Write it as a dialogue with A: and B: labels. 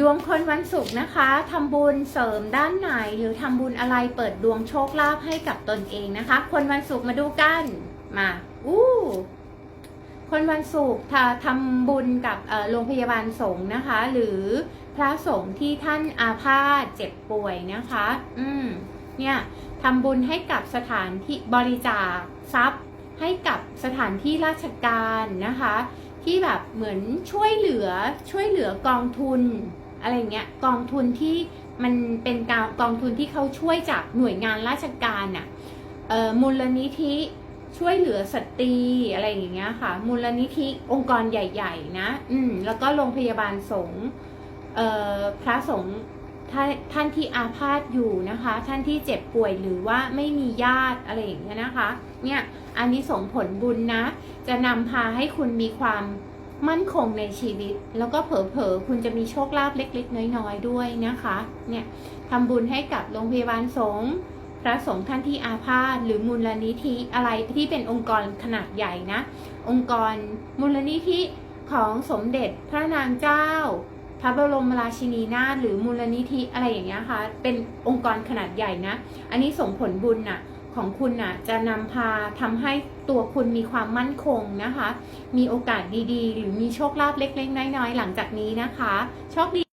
A: ดวงคนวันศุกร์นะคะทำบุญเสริมด้านไหนหรือทำบุญอะไรเปิดดวงโชคลาภให้กับตนเองนะคะ คนวันศุกร์มาดูกันมาอู้คนวันศุกร์ถ้าทำบุญกับโรงพยาบาลสงฆ์นะคะ หรือพระสงฆ์ที่ท่านอาพาธเจ็บป่วยนะคะ อืมเนี่ยทำบุญให้กับสถานที่บริจาคทรัพย์ให้กับสถานที่ราชการนะคะ ที่แบบเหมือนช่วยเหลือช่วยเหลือกองทุนอะไรเงี้ยกองทุนที่มันเป็นกองกองทุนที่เขาช่วยจากหน่วยงานราชการน่ะมูลนิธิช่วยเหลือสตรีอะไรอย่างเงี้ยค่ะ มูลนิธิองค์กรใหญ่ ๆ นะ อืมแล้วก็โรงพยาบาลสงฆ์พระสงฆ์ ท่านท่านที่อาพาธอยู่นะคะ ท่านที่เจ็บป่วยหรือว่าไม่มีญาติอะไรอย่างเงี้ยนะคะ เนี่ยอันนี้ส่งผลบุญนะ จะนำพาให้คุณมีความมั่นคงในชีวิต แล้วก็เผลอๆคุณจะมีโชคลาภเล็กๆ น้อยๆ ด้วยนะคะ เนี่ยทำบุญให้กับโรงพยาบาลสงฆ์พระสงฆ์ท่านที่อาพาธหรือมูลนิธิอะไรที่เป็นองค์กรขนาดใหญ่นะ องค์กรมูลนิธิของสมเด็จพระนางเจ้า พระบรมราชินีนาถหรือมูลนิธิอะไรอย่างเงี้ยค่ะ เป็นองค์กรขนาดใหญ่นะ อันนี้ส่งผลบุญน่ะของคุณน่ะจะนำพาทำให้ตัวคุณมีความมั่นคงนะคะ มีโอกาสดีๆ หรือมีโชคลาภเล็กๆ น้อยๆ หลังจากนี้นะคะ โชคดี